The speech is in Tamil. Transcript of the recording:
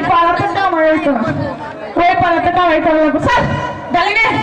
போய் பழத்துக்கா உழைத்தோம் போய் பழத்துக்கா உழைத்தோம் சார் தலைவர்